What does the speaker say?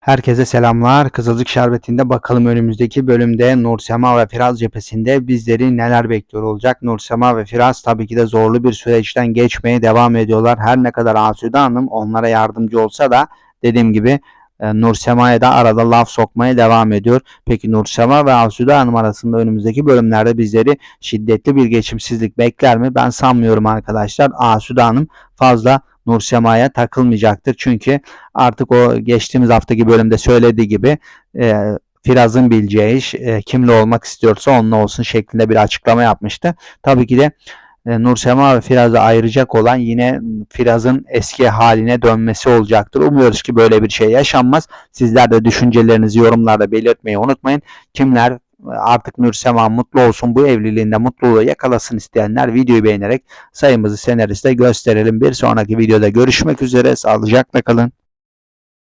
Herkese selamlar. Kızılcık Şerbeti'nde bakalım önümüzdeki bölümde Nursema ve Firaz cephesinde bizleri neler bekliyor olacak. Nursema ve Firaz tabii ki de zorlu bir süreçten geçmeye devam ediyorlar. Her ne kadar Asude Hanım onlara yardımcı olsa da dediğim gibi e, Nursema'ya da arada laf sokmaya devam ediyor. Peki Nursema ve Asude Hanım arasında önümüzdeki bölümlerde bizleri şiddetli bir geçimsizlik bekler mi? Ben sanmıyorum arkadaşlar. Asude Hanım fazla Nursema'ya takılmayacaktır. Çünkü artık o geçtiğimiz haftaki bölümde söylediği gibi e, Firaz'ın bileceği iş e, kimle olmak istiyorsa onunla olsun şeklinde bir açıklama yapmıştı. Tabii ki de e, Nursema ve Firaz'ı ayıracak olan yine Firaz'ın eski haline dönmesi olacaktır. Umuyoruz ki böyle bir şey yaşanmaz. Sizler de düşüncelerinizi yorumlarda belirtmeyi unutmayın. Kimler artık Nursema mutlu olsun bu evliliğinde mutluluğu yakalasın isteyenler videoyu beğenerek sayımızı senariste gösterelim. Bir sonraki videoda görüşmek üzere. Sağlıcakla kalın.